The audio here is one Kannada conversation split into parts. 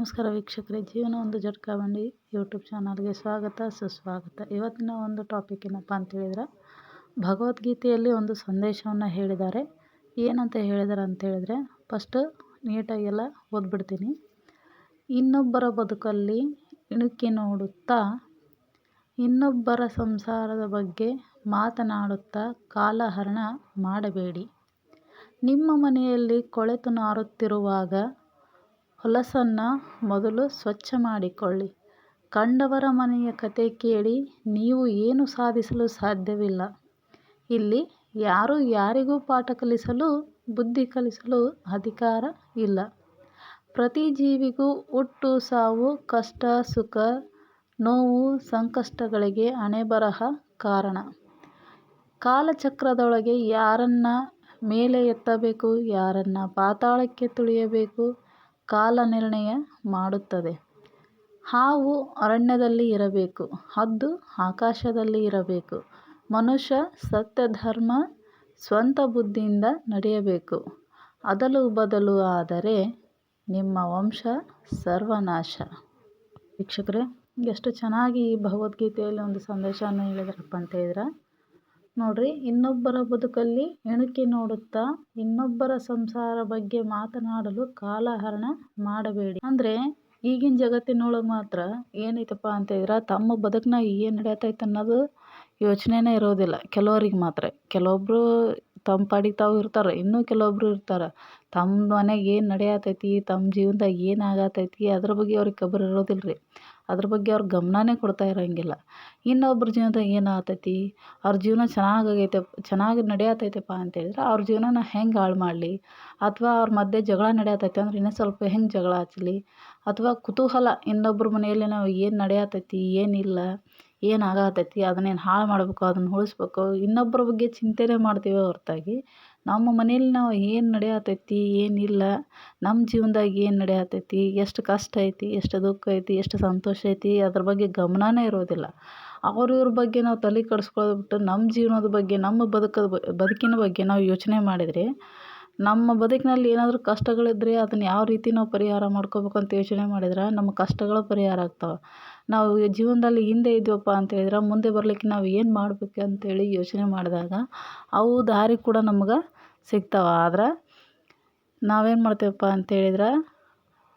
ನಮಸ್ಕಾರ ವೀಕ್ಷಕರೇ, ಜೀವನ ಒಂದು ಜಟ್ಕಾ ಬಂಡಿ ಯೂಟ್ಯೂಬ್ ಚಾನಲ್ಗೆ ಸ್ವಾಗತ, ಸುಸ್ವಾಗತ. ಇವತ್ತಿನ ಒಂದು ಟಾಪಿಕ್ ಏನಪ್ಪ ಅಂತೇಳಿದ್ರೆ ಭಗವದ್ಗೀತೆಯಲ್ಲಿ ಒಂದು ಸಂದೇಶವನ್ನು ಹೇಳಿದ್ದಾರೆ. ಏನಂತ ಹೇಳಿದಾರೆ ಅಂತ ಹೇಳಿದ್ರೆ ಫಸ್ಟ್ ನೀಟಾಗೆಲ್ಲ ಓದ್ಬಿಡ್ತೀನಿ. ಇನ್ನೊಬ್ಬರ ಬದುಕಲ್ಲಿ ಇಣುಕಿ ನೋಡುತ್ತಾ, ಇನ್ನೊಬ್ಬರ ಸಂಸಾರದ ಬಗ್ಗೆ ಮಾತನಾಡುತ್ತಾ ಕಾಲಹರಣ ಮಾಡಬೇಡಿ. ನಿಮ್ಮ ಮನೆಯಲ್ಲಿ ಕೊಳೆತು ನಾರುತ್ತಿರುವಾಗ ಹೊಲಸನ್ನು ಮೊದಲು ಸ್ವಚ್ಛ ಮಾಡಿಕೊಳ್ಳಿ. ಕಂಡವರ ಮನೆಯ ಕತೆ ಕೇಳಿ ನೀವು ಏನು ಸಾಧಿಸಲು ಸಾಧ್ಯವಿಲ್ಲ. ಇಲ್ಲಿ ಯಾರು ಯಾರಿಗೂ ಪಾಠ ಕಲಿಸಲು, ಬುದ್ಧಿ ಕಲಿಸಲು ಅಧಿಕಾರ ಇಲ್ಲ. ಪ್ರತಿ ಜೀವಿಗೂ ಹುಟ್ಟು ಸಾವು, ಕಷ್ಟ, ಸುಖ, ನೋವು, ಸಂಕಷ್ಟಗಳಿಗೆ ಹಣೆಬರಹ ಕಾರಣ. ಕಾಲಚಕ್ರದೊಳಗೆ ಯಾರನ್ನ ಮೇಲೆ ಎತ್ತಬೇಕು, ಯಾರನ್ನ ಪಾತಾಳಕ್ಕೆ ತುಳಿಯಬೇಕು ಕಾಲ ನಿರ್ಣಯ ಮಾಡುತ್ತದೆ. ಹಾವು ಅರಣ್ಯದಲ್ಲಿ ಇರಬೇಕು, ಹದ್ದು ಆಕಾಶದಲ್ಲಿ ಇರಬೇಕು. ಮನುಷ್ಯ ಸತ್ಯ ಧರ್ಮ ಸ್ವಂತ ಬುದ್ಧಿಯಿಂದ ನಡೆಯಬೇಕು. ಅದಲು ಬದಲು ಆದರೆ ನಿಮ್ಮ ವಂಶ ಸರ್ವನಾಶ. ವೀಕ್ಷಕರೇ, ಎಷ್ಟು ಚೆನ್ನಾಗಿ ಈ ಭಗವದ್ಗೀತೆಯಲ್ಲಿ ಒಂದು ಸಂದೇಶವನ್ನು ಹೇಳಿದ್ರಪ್ಪ ಅಂತ ಹೇಳಿದ್ರೆ ನೋಡ್ರಿ, ಇನ್ನೊಬ್ಬರ ಬದುಕಲ್ಲಿ ಇಣುಕಿ ನೋಡುತ್ತಾ, ಇನ್ನೊಬ್ಬರ ಸಂಸಾರ ಬಗ್ಗೆ ಮಾತನಾಡಲು ಕಾಲಹರಣ ಮಾಡಬೇಡಿ. ಅಂದ್ರೆ, ಈಗಿನ ಜಗತ್ತಿನೊಳಗೆ ಮಾತ್ರ ಏನೈತಪ್ಪ ಅಂತ ಹೇಳಿದ್ರೆ ತಮ್ಮ ಬದುಕನ್ನ ಏನು ನಡೆಯತೈತ ಅನ್ನೋದು ಯೋಚನೆನೇ ಇರೋದಿಲ್ಲ. ಕೆಲವರಿಗೆ ಮಾತ್ರ. ಕೆಲವೊಬ್ಬರು ತಮ್ಮ ಪಾಡಿಗೆ ತಾವು ಇರ್ತಾರೆ, ಇನ್ನೂ ಕೆಲವೊಬ್ಬರು ಇರ್ತಾರೆ. ತಮ್ಮ ಮನೆಗೆ ಏನು ನಡೆಯತೈತಿ ತಮ್ಮ ಜೀವನದಾಗ ಏನು ಆಗತೈತಿ, ಅದ್ರ ಬಗ್ಗೆ ಅವ್ರಿಗೆ ಖಬರ್ ಇರೋದಿಲ್ಲ ರೀ ಅದ್ರ ಬಗ್ಗೆ ಅವ್ರು ಗಮನನೇ ಕೊಡ್ತಾ ಇರೋಂಗಿಲ್ಲ. ಇನ್ನೊಬ್ರ ಜೀವನದಾಗ ಏನು ಆಗ್ತೈತಿ ಅವ್ರ ಜೀವನ ಚೆನ್ನಾಗಾಗೈತೆ, ಚೆನ್ನಾಗಿ ನಡೆಯತೈತಪ್ಪ ಅಂತೇಳಿದ್ರೆ ಅವ್ರ ಜೀವನನ ಹೆಂಗೆ ಹಾಳು ಮಾಡಲಿ? ಅಥವಾ ಅವ್ರ ಮಧ್ಯೆ ಜಗಳ ನಡೆಯತೈತೆ ಅಂದ್ರೆ ಇನ್ನೂ ಸ್ವಲ್ಪ ಹೆಂಗೆ ಜಗಳ ಹಚ್ಚಲಿ ಅಥವಾ ಕುತೂಹಲ ಇನ್ನೊಬ್ರ ಮನೆಯಲ್ಲಿ ನಾವು ಏನು ನಡೆಯತೈತಿ, ಏನಿಲ್ಲ? ಏನು ಅದನ್ನ ಅದನ್ನೇನು ಹಾಳು ಮಾಡಬೇಕು, ಅದನ್ನ ಉಳಿಸ್ಬೇಕು, ಇನ್ನೊಬ್ಬರ ಬಗ್ಗೆ ಚಿಂತೆನೇ ಮಾಡ್ತೀವಿ ಹೊರತಾಗಿ, ನಮ್ಮ ಮನೇಲಿ ನಾವು ಏನು ನಡೆಯತೈತಿ ಏನಿಲ್ಲ ನಮ್ಮ ಜೀವನದಾಗ ಏನು ನಡೆಯತೈತಿ ಎಷ್ಟು ಕಷ್ಟ ಐತಿ, ಎಷ್ಟು ದುಃಖ ಐತಿ, ಎಷ್ಟು ಸಂತೋಷ ಐತಿ, ಅದ್ರ ಬಗ್ಗೆ ಗಮನನೇ ಇರೋದಿಲ್ಲ. ಅವ್ರ ಇವ್ರ ಬಗ್ಗೆ ನಾವು ತಲೆ ಕೆಡಿಸ್ಕೊಳ್ಳೋದು ಬಿಟ್ಟು ನಮ್ಮ ಜೀವನದ ಬಗ್ಗೆ, ನಮ್ಮ ಬದುಕದ ಬದುಕಿನ ಬಗ್ಗೆ ನಾವು ಯೋಚನೆ ಮಾಡಿದರೆ ನಮ್ಮ ಬದುಕಿನಲ್ಲಿ ಏನಾದರೂ ಕಷ್ಟಗಳಿದ್ದರೆ ಅದನ್ನು ಯಾವ ರೀತಿ ನಾವು ಪರಿಹಾರ ಮಾಡ್ಕೋಬೇಕು ಅಂತ ಯೋಚನೆ ಮಾಡಿದ್ರೆ ನಮ್ಮ ಕಷ್ಟಗಳು ಪರಿಹಾರ ಆಗ್ತವೆ. ನಾವು ಜೀವನದಲ್ಲಿ ಹಿಂದೆ ಇದ್ವಪ್ಪ ಅಂತ ಹೇಳಿದ್ರೆ ಮುಂದೆ ಬರಲಿಕ್ಕೆ ನಾವು ಏನು ಮಾಡ್ಬೇಕು ಅಂತೇಳಿ ಯೋಚನೆ ಮಾಡಿದಾಗ ಅವು ದಾರಿ ಕೂಡ ನಮ್ಗೆ ಸಿಗ್ತಾವೆ. ಆದ್ರೆ ನಾವೇನು ಮಾಡ್ತೀವಪ್ಪ ಅಂತೇಳಿದ್ರೆ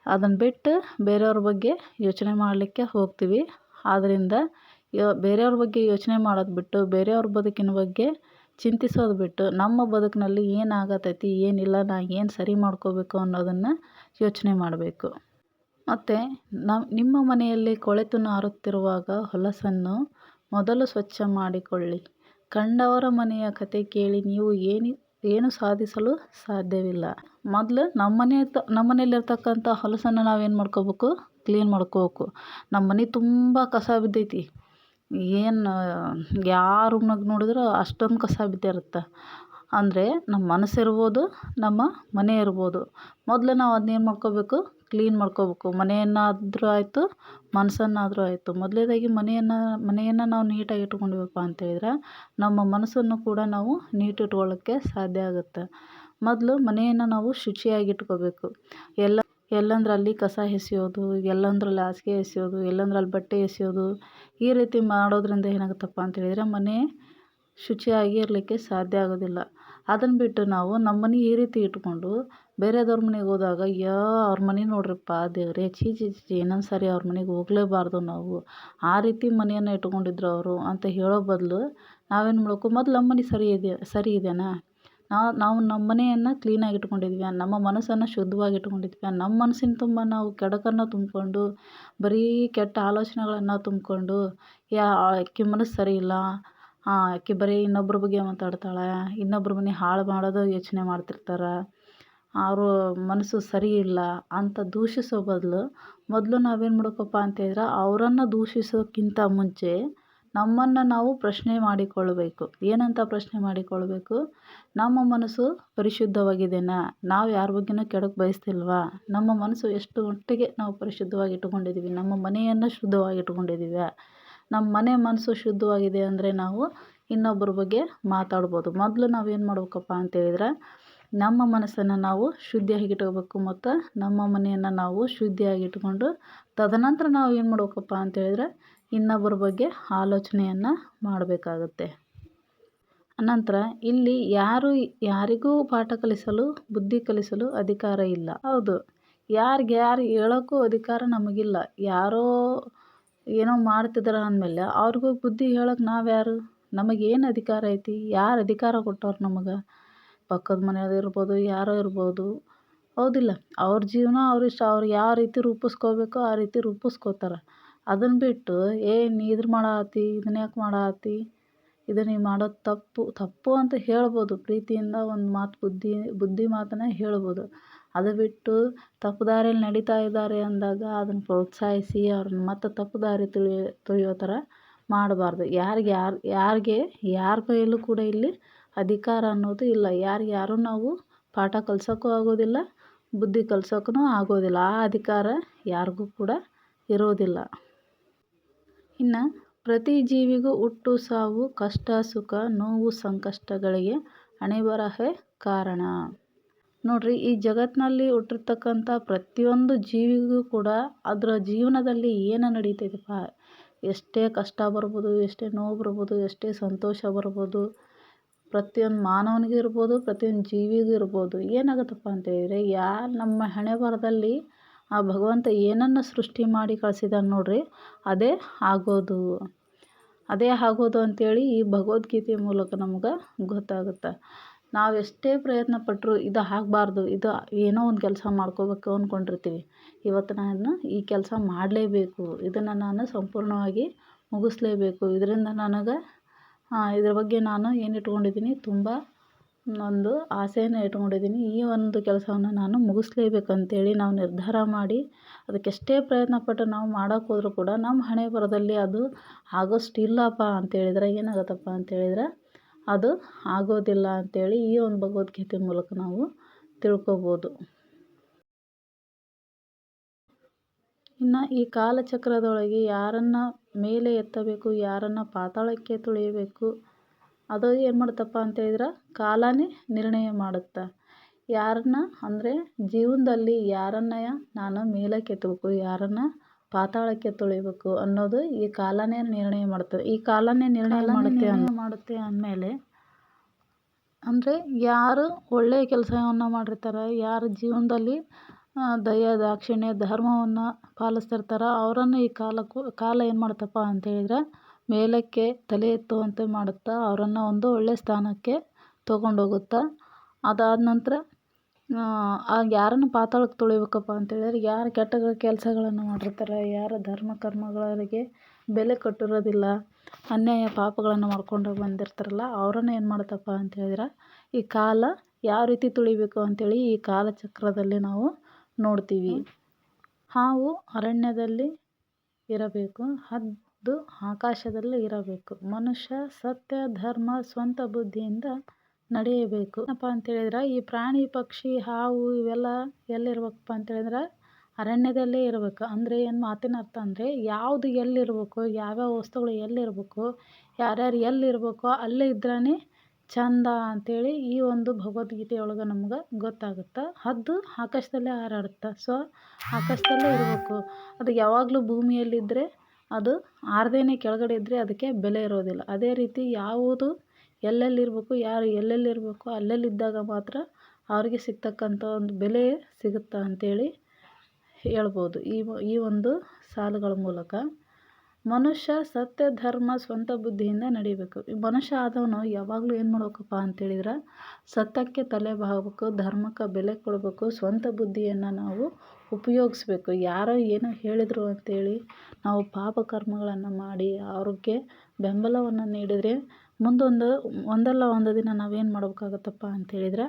ಅದನ್ನು ಬಿಟ್ಟು ಬೇರೆಯವ್ರ ಬಗ್ಗೆ ಯೋಚನೆ ಮಾಡಲಿಕ್ಕೆ ಹೋಗ್ತೀವಿ. ಆದ್ದರಿಂದ ಯೋ, ಬೇರೆಯವ್ರ ಬಗ್ಗೆ ಯೋಚನೆ ಮಾಡೋದು ಬಿಟ್ಟು ಬೇರೆಯವ್ರ ಬದುಕಿನ ಬಗ್ಗೆ ಚಿಂತಿಸೋದು ಬಿಟ್ಟು ನಮ್ಮ ಬದುಕಿನಲ್ಲಿ ಏನಾಗತೈತಿ, ಏನಿಲ್ಲ, ನಾ ಏನು ಸರಿ ಮಾಡ್ಕೋಬೇಕು ಅನ್ನೋದನ್ನು ಯೋಚನೆ ಮಾಡಬೇಕು. ಮತ್ತು ನಾವು ನಿಮ್ಮ ಮನೆಯಲ್ಲಿ ಕೊಳೆತು ನಾರುತ್ತಿರುವಾಗ ಹೊಲಸನ್ನು ಮೊದಲು ಸ್ವಚ್ಛ ಮಾಡಿಕೊಳ್ಳಿ. ಕಂಡವರ ಮನೆಯ ಕತೆ ಕೇಳಿ ನೀವು ಏನು ಏನು ಸಾಧಿಸಲು ಸಾಧ್ಯವಿಲ್ಲ. ಮೊದಲು ನಮ್ಮನೆ ನಮ್ಮನೇಲಿರ್ತಕ್ಕಂಥ ನಮ್ಮ ಹೊಲಸನ್ನು ನಾವೇನು ಮಾಡ್ಕೋಬೇಕು? ಕ್ಲೀನ್ ಮಾಡ್ಕೋಬೇಕು. ನಮ್ಮ ಮನೆ ತುಂಬ ಕಸ ಬಿದ್ದೈತಿ. ಏನು, ಯಾರ ರೂಮ್ನಾಗ ನೋಡಿದ್ರು ಅಷ್ಟೊಂದು ಕಸ ಬಿದ್ದಿರುತ್ತೆ. ಅಂದರೆ ನಮ್ಮ ಮನಸ್ಸು ಇರ್ಬೋದು, ನಮ್ಮ ಮನೆ ಇರ್ಬೋದು. ಮೊದಲು ನಾವು ಅದ್ನೇನು ಮಾಡ್ಕೊಬೇಕು? ಕ್ಲೀನ್ ಮಾಡ್ಕೊಬೇಕು. ಮನೆಯನ್ನಾದರೂ ಆಯಿತು, ಮನಸ್ಸನ್ನಾದರೂ ಆಯಿತು. ಮೊದಲನೇದಾಗಿ ಮನೆಯನ್ನು ಮನೆಯನ್ನು ನಾವು ನೀಟಾಗಿ ಇಟ್ಕೊಂಡಿವಪ್ಪ ಅಂತ ಹೇಳಿದ್ರೆ, ನಮ್ಮ ಮನಸ್ಸನ್ನು ಕೂಡ ನಾವು ನೀಟ್ ಇಟ್ಕೊಳ್ಳೋಕ್ಕೆ ಸಾಧ್ಯ ಆಗುತ್ತೆ. ಮೊದಲು ಮನೆಯನ್ನು ನಾವು ಶುಚಿಯಾಗಿ ಇಟ್ಕೋಬೇಕು. ಎಲ್ಲ ಎಲ್ಲಂದ್ರಲ್ಲಿ ಕಸ ಎಸೆಯೋದು, ಎಲ್ಲಂದ್ರಲ್ಲಿ ಹಾಸಿಗೆ ಎಸೆಯೋದು, ಎಲ್ಲಂದ್ರಲ್ಲಿ ಬಟ್ಟೆ ಎಸೆಯೋದು, ಈ ರೀತಿ ಮಾಡೋದ್ರಿಂದ ಏನಾಗುತ್ತಪ್ಪ ಅಂತ ಹೇಳಿದ್ರೆ ಮನೆ ಶುಚಿಯಾಗಿ ಇರಲಿಕ್ಕೆ ಸಾಧ್ಯ ಆಗೋದಿಲ್ಲ. ಅದನ್ನು ಬಿಟ್ಟು ನಾವು ನಮ್ಮ ಮನೆ ಈ ರೀತಿ ಇಟ್ಕೊಂಡು ಬೇರೆದವ್ರ ಮನೆಗೆ ಹೋದಾಗ, ಯಾ, ಅವ್ರ ಮನೆ ನೋಡ್ರಪ್ಪ, ದೇವರೇ, ಛೀ ಛೀ ಛೀ ಇನ್ನೊಂದು ಸಾರಿ ಅವ್ರ ಮನೆಗೆ ಹೋಗಲೇಬಾರ್ದು ನಾವು. ಆ ರೀತಿ ಮನೆಯನ್ನು ಇಟ್ಕೊಂಡಿದ್ರು ಅವರು ಅಂತ ಹೇಳೋ ಬದಲು ನಾವೇನು ಮಾಡಬೇಕು? ಮೊದ್ಲು ನಮ್ಮ ಮನೆ ಸರಿ ಇದೆ, ಸರಿ ಇದೆಯಾ ನಾವು ನಾವು ನಮ್ಮ ಮನೆಯನ್ನು ಕ್ಲೀನಾಗಿ ಇಟ್ಕೊಂಡಿದ್ವಿ ನಮ್ಮ ಮನಸ್ಸನ್ನು ಶುದ್ಧವಾಗಿ ಇಟ್ಕೊಂಡಿದ್ವಿ ನಮ್ಮ ಮನಸ್ಸಿನ ತುಂಬ ನಾವು ಕೆಡುಕನ್ನು ತುಂಬಿಕೊಂಡು, ಬರೀ ಕೆಟ್ಟ ಆಲೋಚನೆಗಳನ್ನು ತುಂಬಿಕೊಂಡು ಯಾ ಆಕೆ ಮನಸ್ಸು ಸರಿ ಇಲ್ಲ ಆಕೆ ಬರೀ ಇನ್ನೊಬ್ರ ಬಗ್ಗೆ ಮಾತಾಡ್ತಾಳೆ, ಇನ್ನೊಬ್ರ ಮನೆ ಹಾಳು ಮಾಡೋದು ಯೋಚನೆ ಮಾಡ್ತಿರ್ತಾರೆ, ಅವರು ಮನಸ್ಸು ಸರಿ ಇಲ್ಲ ಅಂತ ದೂಷಿಸೋ ಬದಲು, ಮೊದಲು ನಾವೇನು ಮಾಡಬೇಕಪ್ಪ ಅಂತ ಹೇಳಿದ್ರೆ, ಅವರನ್ನು ದೂಷಿಸೋಕ್ಕಿಂತ ಮುಂಚೆ ನಮ್ಮನ್ನು ನಾವು ಪ್ರಶ್ನೆ ಮಾಡಿಕೊಳ್ಳಬೇಕು. ಏನಂತ ಪ್ರಶ್ನೆ ಮಾಡಿಕೊಳ್ಳಬೇಕು? ನಮ್ಮ ಮನಸ್ಸು ಪರಿಶುದ್ಧವಾಗಿದೆಯಾ ನಾವು ಯಾರ ಬಗ್ಗೆನೂ ಕೆಡಕ್ಕೆ ಬಯಸ್ತಿಲ್ವಾ? ನಮ್ಮ ಮನಸ್ಸು ಎಷ್ಟು ಮಟ್ಟಿಗೆ ನಾವು ಪರಿಶುದ್ಧವಾಗಿ ಇಟ್ಕೊಂಡಿದ್ದೀವಿ ನಮ್ಮ ಮನೆಯನ್ನು ಶುದ್ಧವಾಗಿ ಇಟ್ಕೊಂಡಿದ್ದೀವಿ ನಮ್ಮ ಮನೆ ಮನಸ್ಸು ಶುದ್ಧವಾಗಿದೆ ಅಂದರೆ ನಾವು ಇನ್ನೊಬ್ಬರ ಬಗ್ಗೆ ಮಾತಾಡ್ಬೋದು. ಮೊದಲು ನಾವೇನು ಮಾಡ್ಬೇಕಪ್ಪ ಅಂತೇಳಿದ್ರೆ ನಮ್ಮ ಮನಸ್ಸನ್ನು ನಾವು ಶುದ್ಧಿಯಾಗಿ ಇಟ್ಕೋಬೇಕು ಮತ್ತು ನಮ್ಮ ಮನೆಯನ್ನು ನಾವು ಶುದ್ಧಿಯಾಗಿ ಇಟ್ಕೊಂಡು, ತದನಂತರ ನಾವು ಏನು ಮಾಡ್ಬೇಕಪ್ಪ ಅಂತೇಳಿದ್ರೆ ಇನ್ನೊಬ್ಬರ ಬಗ್ಗೆ ಆಲೋಚನೆಯನ್ನು ಮಾಡಬೇಕಾಗುತ್ತೆ. ಅನಂತರ, ಇಲ್ಲಿ ಯಾರು, ಯಾರಿಗೂ ಪಾಠ ಕಲಿಸಲು, ಬುದ್ಧಿ ಕಲಿಸಲು ಅಧಿಕಾರ ಇಲ್ಲ. ಹೌದು, ಯಾರಿಗೆ, ಯಾರು ಹೇಳೋಕ್ಕೂ ಅಧಿಕಾರ ನಮಗಿಲ್ಲ. ಯಾರೋ ಏನೋ ಮಾಡ್ತಿದ್ದಾರೆ ಅಂದಮೇಲೆ ಅವ್ರಿಗೂ ಬುದ್ಧಿ ಹೇಳೋಕೆ ನಾವ್ಯಾರು? ನಮಗೇನು ಅಧಿಕಾರ ಐತಿ? ಯಾರು ಅಧಿಕಾರ ಕೊಟ್ಟವ್ರು ನಮಗೆ? ಪಕ್ಕದ ಮನೆಯವ್ರು ಇರ್ಬೋದು, ಯಾರೋ ಇರ್ಬೋದು. ಹೌದಿಲ್ಲ, ಅವ್ರ ಜೀವನ ಅವ್ರ ಇಷ್ಟ ಅವ್ರು ಯಾವ ರೀತಿ ರೂಪಿಸ್ಕೋಬೇಕೋ ಆ ರೀತಿ ರೂಪಿಸ್ಕೋತಾರೆ. ಅದನ್ನು ಬಿಟ್ಟು, ಏ, ನೀ ಇದ್ರ ಮಾಡಾತಿ ಇದನ್ನ ಯಾಕೆ ಮಾಡಾತಿ? ಇದು ನೀ ಮಾಡೋದು ತಪ್ಪು ತಪ್ಪು ಅಂತ ಹೇಳ್ಬೋದು. ಪ್ರೀತಿಯಿಂದ ಒಂದು ಮಾತು ಬುದ್ಧಿ ಬುದ್ಧಿ ಮಾತನ್ನು ಹೇಳ್ಬೋದು. ಅದು ಬಿಟ್ಟು ತಪ್ಪು ದಾರಿಯಲ್ಲಿ ನಡೀತಾ ಇದ್ದಾರೆ ಅಂದಾಗ ಅದನ್ನು ಪ್ರೋತ್ಸಾಹಿಸಿ ಅವ್ರನ್ನ ಮತ್ತೆ ತಪ್ಪು ದಾರಿ ತುಳಿ ತುಳಿಯೋ ಥರ ಮಾಡಬಾರ್ದು. ಯಾರಿಗೆ ಯಾರು, ಯಾರಿಗೆ, ಯಾರ ಕೈಯಲ್ಲೂ ಕೂಡ ಇಲ್ಲಿ ಅಧಿಕಾರ ಅನ್ನೋದು ಇಲ್ಲ. ಯಾರಿಗೆ ಯಾರೂ ನಾವು ಪಾಠ ಕಲ್ಸೋಕ್ಕೂ ಆಗೋದಿಲ್ಲ, ಬುದ್ಧಿ ಕಲ್ಸೋಕ್ಕೂ ಆಗೋದಿಲ್ಲ. ಆ ಅಧಿಕಾರ ಯಾರಿಗೂ ಕೂಡ ಇರೋದಿಲ್ಲ. ಇನ್ನು ಪ್ರತಿ ಜೀವಿಗೂ ಹುಟ್ಟು, ಸಾವು, ಕಷ್ಟ, ಸುಖ, ನೋವು, ಸಂಕಷ್ಟಗಳಿಗೆ ಹಣೆಬರಹೇ ಕಾರಣ. ನೋಡ್ರಿ, ಈ ಜಗತ್ತಿನಲ್ಲಿ ಹುಟ್ಟಿರ್ತಕ್ಕಂಥ ಪ್ರತಿಯೊಂದು ಜೀವಿಗೂ ಕೂಡ ಅದರ ಜೀವನದಲ್ಲಿ ಏನು ನಡೀತೈತಪ್ಪ? ಎಷ್ಟೇ ಕಷ್ಟ ಬರ್ಬೋದು, ಎಷ್ಟೇ ನೋವು ಬರ್ಬೋದು, ಎಷ್ಟೇ ಸಂತೋಷ ಬರ್ಬೋದು, ಪ್ರತಿಯೊಂದು ಮಾನವನಿಗೂ ಇರ್ಬೋದು, ಪ್ರತಿಯೊಂದು ಜೀವಿಗೂ ಇರ್ಬೋದು, ಏನಾಗುತ್ತಪ್ಪ ಅಂತೇಳಿದರೆ ಯಾರು ನಮ್ಮ ಹಣೆ ಬರಹದಲ್ಲಿ ಆ ಭಗವಂತ ಏನನ್ನು ಸೃಷ್ಟಿ ಮಾಡಿ ಕಳ್ಸಿದಾನೆ ನೋಡ್ರಿ, ಅದೇ ಆಗೋದು. ಅದೇ ಆಗೋದು ಅಂತೇಳಿ ಈ ಭಗವದ್ಗೀತೆ ಮೂಲಕ ನಮ್ಗೆ ಗೊತ್ತಾಗುತ್ತೆ. ನಾವು ಎಷ್ಟೇ ಪ್ರಯತ್ನ ಪಟ್ಟರು ಇದು ಆಗಬಾರ್ದು, ಇದು ಏನೋ ಒಂದು ಕೆಲಸ ಮಾಡ್ಕೋಬೇಕು ಅಂದ್ಕೊಂಡಿರ್ತೀವಿ ಇವತ್ತು ನಾನು ಈ ಕೆಲಸ ಮಾಡಲೇಬೇಕು, ಇದನ್ನು ನಾನು ಸಂಪೂರ್ಣವಾಗಿ ಮುಗಿಸ್ಲೇಬೇಕು. ಇದರಿಂದ ನನಗೆ ಇದ್ರ ಬಗ್ಗೆ ನಾನು ಏನು ಇಟ್ಕೊಂಡಿದ್ದೀನಿ, ತುಂಬ ಒಂದು ಆಸೆಯನ್ನು ಇಟ್ಕೊಂಡಿದ್ದೀನಿ. ಈ ಒಂದು ಕೆಲಸವನ್ನು ನಾನು ಮುಗಿಸ್ಲೇಬೇಕು ಅಂತೇಳಿ ನಾವು ನಿರ್ಧಾರ ಮಾಡಿ ಅದಕ್ಕೆಷ್ಟೇ ಪ್ರಯತ್ನ ಪಟ್ಟು ನಾವು ಮಾಡೋಕೆ ಹೋದರೂ ಕೂಡ ನಮ್ಮ ಹಣೆ ಬರದಲ್ಲಿ ಅದು ಆಗೋಷ್ಟಿಲ್ಲಪ್ಪ ಅಂತೇಳಿದ್ರೆ ಏನಾಗುತ್ತಪ್ಪ ಅಂತೇಳಿದ್ರೆ ಅದು ಆಗೋದಿಲ್ಲ ಅಂತೇಳಿ ಈ ಒಂದು ಭಗವದ್ಗೀತೆ ಮೂಲಕ ನಾವು ತಿಳ್ಕೊಬೋದು. ಇನ್ನು ಈ ಕಾಲಚಕ್ರದೊಳಗೆ ಯಾರನ್ನು ಮೇಲೆ ಎತ್ತಬೇಕು, ಯಾರನ್ನು ಪಾತಾಳಕ್ಕೆ ತುಳಿಯಬೇಕು ಅದು ಏನು ಮಾಡುತ್ತಪ್ಪ ಅಂತ ಹೇಳಿದ್ರೆ ಕಾಲನೇ ನಿರ್ಣಯ ಮಾಡುತ್ತೆ. ಯಾರನ್ನ ಅಂದರೆ ಜೀವನದಲ್ಲಿ ಯಾರನ್ನ ನಾನು ಮೇಲಕ್ಕೆ ಎತ್ತಬೇಕು ಯಾರನ್ನ ಪಾತಾಳಕ್ಕೆ ತುಳಿಬೇಕು ಅನ್ನೋದು ಈ ಕಾಲನೇ ನಿರ್ಣಯ ಮಾಡುತ್ತದೆ ಈ ಕಾಲನೇ ನಿರ್ಣಯ ಮಾಡುತ್ತೆ ಮಾಡುತ್ತೆ ಅಂದಮೇಲೆ ಅಂದರೆ ಯಾರು ಒಳ್ಳೆಯ ಕೆಲಸವನ್ನು ಮಾಡಿರ್ತಾರೆ ಯಾರು ಜೀವನದಲ್ಲಿ ದಯ ದಾಕ್ಷಿಣ್ಯ ಧರ್ಮವನ್ನು ಪಾಲಿಸ್ತಿರ್ತಾರೋ ಅವರನ್ನು ಈ ಕಾಲಕ್ಕೂ ಕಾಲ ಏನು ಮಾಡುತ್ತಪ್ಪ ಅಂತ ಹೇಳಿದ್ರೆ ಮೇಲಕ್ಕೆ ತಲೆ ಎತ್ತುವಂತೆ ಮಾಡುತ್ತಾ ಅವರನ್ನು ಒಂದು ಒಳ್ಳೆಯ ಸ್ಥಾನಕ್ಕೆ ತೊಗೊಂಡೋಗುತ್ತೆ, ಅದಾದ ನಂತರ ಆಗ ಯಾರನ್ನು ಪಾತಾಳಕ್ಕೆ ತುಳಿಬೇಕಪ್ಪ ಅಂತೇಳಿದ್ರೆ ಯಾರು ಕೆಟ್ಟ ಕೆಲಸಗಳನ್ನು ಮಾಡಿರ್ತಾರೆ, ಯಾರು ಧರ್ಮ ಕರ್ಮಗಳಿಗೆ ಬೆಲೆ ಕಟ್ಟಿರೋದಿಲ್ಲ, ಅನ್ಯಾಯ ಪಾಪಗಳನ್ನು ಮಾಡ್ಕೊಂಡು ಬಂದಿರ್ತಾರಲ್ಲ, ಅವರನ್ನು ಏನು ಮಾಡುತ್ತಪ್ಪ ಅಂತ ಹೇಳಿದ್ರೆ ಈ ಕಾಲ ಯಾವ ರೀತಿ ತುಳಿಬೇಕು ಅಂತೇಳಿ ಈ ಕಾಲಚಕ್ರದಲ್ಲಿ ನಾವು ನೋಡ್ತೀವಿ. ಹಾವು ಅರಣ್ಯದಲ್ಲಿ ಇರಬೇಕು ಹದ್ದು ಆಕಾಶದಲ್ಲಿ ಇರಬೇಕು. ಮನುಷ್ಯ ಸತ್ಯ, ಧರ್ಮ, ಸ್ವಂತ ಬುದ್ಧಿಯಿಂದ ನಡೆಯಬೇಕು. ಏನಪ್ಪ ಅಂತೇಳಿದ್ರೆ, ಈ ಪ್ರಾಣಿ, ಪಕ್ಷಿ, ಹಾವು ಇವೆಲ್ಲ ಎಲ್ಲಿರ್ಬೇಕಪ್ಪ ಅಂತೇಳಿದ್ರೆ, ಅರಣ್ಯದಲ್ಲೇ ಇರಬೇಕು. ಅಂದರೆ ಏನು ಮಾತಿನ ಅರ್ಥ ಅಂದರೆ, ಯಾವುದು ಎಲ್ಲಿರಬೇಕು, ಯಾವ್ಯಾವ ವಸ್ತುಗಳು ಎಲ್ಲಿರಬೇಕು, ಯಾರ್ಯಾರು ಎಲ್ಲಿರಬೇಕೋ ಅಲ್ಲೇ ಇದ್ರೇನೆ ಚಂದ ಅಂತೇಳಿ ಈ ಒಂದು ಭಗವದ್ಗೀತೆ ಒಳಗೆ ನಮ್ಗೆ ಗೊತ್ತಾಗುತ್ತೆ. ಹದ್ದು ಆಕಾಶದಲ್ಲೇ ಹಾರಾಡುತ್ತೆ. ಸೊ ಆಕಾಶದಲ್ಲೇ ಇರಬೇಕು. ಅದು ಯಾವಾಗಲೂ ಭೂಮಿಯಲ್ಲಿದ್ದರೆ ಅದು ಆರದೇನೆ ಕೆಳಗಡೆ ಇದ್ದರೆ ಅದಕ್ಕೆ ಬೆಲೆ ಇರೋದಿಲ್ಲ. ಅದೇ ರೀತಿ ಯಾವುದು ಎಲ್ಲೆಲ್ಲಿ ಇರಬೇಕು ಯಾರು ಎಲ್ಲೆಲ್ಲಿರಬೇಕು, ಅಲ್ಲಲ್ಲಿದ್ದಾಗ ಮಾತ್ರ ಅವ್ರಿಗೆ ಸಿಗ್ತಕ್ಕಂಥ ಒಂದು ಬೆಲೆ ಸಿಗುತ್ತೆ ಅಂತೇಳಿ ಹೇಳ್ಬೋದು. ಈ ಈ ಒಂದು ಸಾಲುಗಳ ಮೂಲಕ. ಮನುಷ್ಯ ಸತ್ಯ, ಧರ್ಮ, ಸ್ವಂತ ಬುದ್ಧಿಯಿಂದ ನಡಿಬೇಕು. ಈ ಮನುಷ್ಯ ಆದವನು ಯಾವಾಗಲೂ ಏನು ಮಾಡ್ಬೇಕಪ್ಪ ಅಂತೇಳಿದ್ರೆ ಸತ್ಯಕ್ಕೆ ತಲೆ ಬಾಗಬೇಕು, ಧರ್ಮಕ್ಕೆ ಬೆಲೆ ಕೊಡಬೇಕು, ಸ್ವಂತ ಬುದ್ಧಿಯನ್ನು ನಾವು ಉಪಯೋಗಿಸ್ಬೇಕು. ಯಾರೋ ಏನೋ ಹೇಳಿದರು ಅಂತೇಳಿ ನಾವು ಪಾಪ ಕರ್ಮಗಳನ್ನು ಮಾಡಿ ಅವ್ರಿಗೆ ಬೆಂಬಲವನ್ನು ನೀಡಿದರೆ ಮುಂದೊಂದು, ಒಂದಲ್ಲ ಒಂದು ದಿನ ನಾವೇನು ಮಾಡ್ಬೇಕಾಗತ್ತಪ್ಪ ಅಂತೇಳಿದ್ರೆ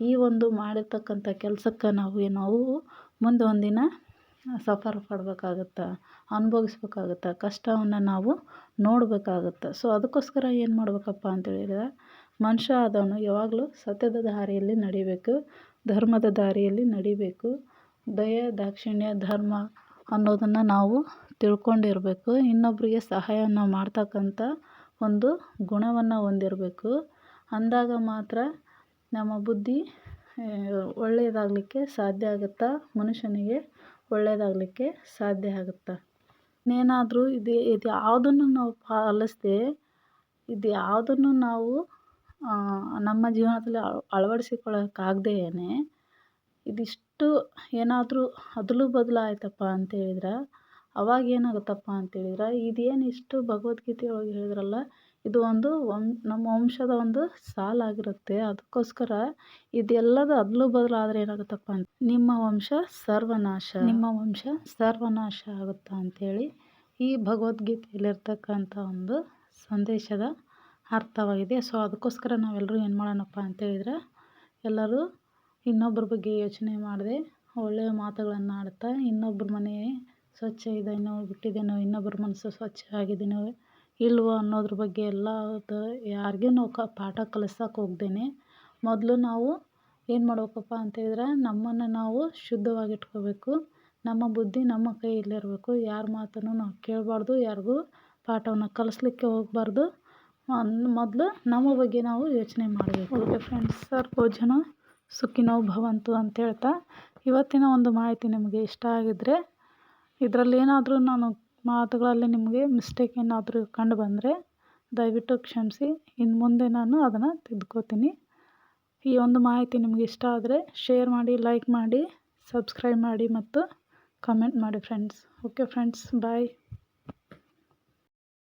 ಈ ಒಂದು ಮಾಡಿರ್ತಕ್ಕಂಥ ಕೆಲಸಕ್ಕೆ ನಾವು ನಾವು ಮುಂದೆ ಒಂದಿನ ಸಫರ್ ಪಡಬೇಕಾಗತ್ತೆ, ಅನುಭವಿಸ್ಬೇಕಾಗತ್ತೆ, ಕಷ್ಟವನ್ನು ನಾವು ನೋಡಬೇಕಾಗತ್ತೆ. ಸೊ ಅದಕ್ಕೋಸ್ಕರ ಏನು ಮಾಡಬೇಕಪ್ಪ ಅಂತೇಳಿದ್ರೆ ಮನುಷ್ಯ ಆದವನು ಯಾವಾಗಲೂ ಸತ್ಯದ ದಾರಿಯಲ್ಲಿ ನಡಿಬೇಕು, ಧರ್ಮದ ದಾರಿಯಲ್ಲಿ ನಡಿಬೇಕು. ದಯೆ, ದಾಕ್ಷಿಣ್ಯ, ಧರ್ಮ ಅನ್ನೋದನ್ನು ನಾವು ತಿಳ್ಕೊಂಡಿರಬೇಕು. ಇನ್ನೊಬ್ಬರಿಗೆ ಸಹಾಯವನ್ನು ಮಾಡ್ತಕ್ಕಂಥ ಒಂದು ಗುಣವನ್ನು ಹೊಂದಿರಬೇಕು. ಅಂದಾಗ ಮಾತ್ರ ನಮ್ಮ ಬುದ್ಧಿ ಒಳ್ಳೆಯದಾಗಲಿಕ್ಕೆ ಸಾಧ್ಯ ಆಗುತ್ತಾ ಮನುಷ್ಯನಿಗೆ? ಒಳ್ಳೆಯದಾಗಲಿಕ್ಕೆ ಸಾಧ್ಯ ಆಗುತ್ತೆ? ಇನ್ನೇನಾದರೂ ಇದು ಇದು ಯಾವುದನ್ನು ನಾವು ಪಾಲಿಸದೆ ಇದು ಯಾವುದನ್ನು ನಾವು ನಮ್ಮ ಜೀವನದಲ್ಲಿ ಅಳವಡಿಸಿಕೊಳ್ಳೋಕ್ಕಾಗ್ದೇನೆ ಇದಿಷ್ಟು ಏನಾದರೂ ಅದಲು ಬದಲು ಆಯ್ತಪ್ಪ ಅಂತೇಳಿದ್ರೆ ಅವಾಗ ಏನಾಗುತ್ತಪ್ಪ ಅಂತೇಳಿದ್ರೆ ಇದೇನು ಇಷ್ಟು ಭಗವದ್ಗೀತೆ ಒಳಗೆ ಹೇಳಿದ್ರಲ್ಲ ಇದು ಒಂದು ವಂ ನಮ್ಮ ವಂಶದ ಒಂದು ಸಾಲಾಗಿರುತ್ತೆ ಅದಕ್ಕೋಸ್ಕರ ಇದೆಲ್ಲದ ಅದಲು ಬದಲು ಆದರೆ ಏನಾಗುತ್ತಪ್ಪ ಅಂತ ನಿಮ್ಮ ವಂಶ ಸರ್ವನಾಶ ನಿಮ್ಮ ವಂಶ ಸರ್ವನಾಶ ಆಗುತ್ತಾ ಅಂತೇಳಿ ಈ ಭಗವದ್ಗೀತೆಯಲ್ಲಿರ್ತಕ್ಕಂಥ ಒಂದು ಸಂದೇಶದ ಅರ್ಥವಾಗಿದೆ. ಸೊ ಅದಕ್ಕೋಸ್ಕರ ನಾವೆಲ್ಲರೂ ಏನು ಮಾಡೋಣಪ್ಪ ಅಂತೇಳಿದ್ರೆ ಎಲ್ಲರೂ ಇನ್ನೊಬ್ಬರ ಬಗ್ಗೆ ಯೋಚನೆ ಮಾಡದೆ ಒಳ್ಳೆಯ ಮಾತುಗಳನ್ನು ಆಡ್ತಾ ಇನ್ನೊಬ್ಬರ ಮನೆ ಸ್ವಚ್ಛ ಇದೆಯೋ ಬಿಟ್ಟಿದ್ದೇನೋ ಇನ್ನೊಬ್ಬರ ಮನಸ್ಸು ಸ್ವಚ್ಛ ಆಗಿದೆಯೋ ಇಲ್ವೋ ಅನ್ನೋದ್ರ ಬಗ್ಗೆ ಎಲ್ಲ ಯಾರಿಗೂ ನಾವು ಕ, ಪಾಠ ಕಲಿಸೋಕೆ ಹೋಗ್ದೇನೆ. ಮೊದಲು ನಾವು ಏನು ಮಾಡ್ಬೇಕಪ್ಪ ಅಂತೇಳಿದ್ರೆ ನಮ್ಮನ್ನು ನಾವು ಶುದ್ಧವಾಗಿ ಇಟ್ಕೋಬೇಕು ನಮ್ಮ ಬುದ್ಧಿ ನಮ್ಮ ಕೈಯಲ್ಲಿರಬೇಕು ಯಾರ ಮಾತನ್ನು ನಾವು ಕೇಳಬಾರ್ದು. ಯಾರಿಗೂ ಪಾಠವನ್ನು ಕಲಿಸ್ಲಿಕ್ಕೆ ಹೋಗಬಾರ್ದು. ಮೊದಲು ನಮ್ಮ ಬಗ್ಗೆ ನಾವು ಯೋಚನೆ ಮಾಡಬೇಕು. ಓಕೆ ಫ್ರೆಂಡ್ಸ್ ಸರ್ವೋಜನ ಸುಖಿನೋ ಭವಂತು ಅಂತ ಹೇಳ್ತಾ, ಇವತ್ತಿನ ಒಂದು ಮಾಹಿತಿ ನಿಮಗೆ ಇಷ್ಟ ಆಗಿದ್ದರೆ ಇದರಲ್ಲಿ ಏನಾದರೂ ನಾನು ಮಾತುಗಳಲ್ಲಿ ನಿಮಗೆ ಮಿಸ್ಟೇಕ್ ಏನಾದರೂ ಕಂಡು ಬಂದರೆ ದಯವಿಟ್ಟು ಕ್ಷಮಿಸಿ. ಇನ್ನು ಮುಂದೆ ನಾನು ಅದನ್ನು ತಿದ್ಕೋತೀನಿ. ಈ ಒಂದು ಮಾಹಿತಿ ನಿಮಗೆ ಇಷ್ಟ ಆದರೆ ಶೇರ್ ಮಾಡಿ ಲೈಕ್ ಮಾಡಿ ಸಬ್ಸ್ಕ್ರೈಬ್ ಮಾಡಿ ಮತ್ತು ಕಮೆಂಟ್ ಮಾಡಿ ಫ್ರೆಂಡ್ಸ್ ಓಕೆ ಫ್ರೆಂಡ್ಸ್ ಬಾಯ್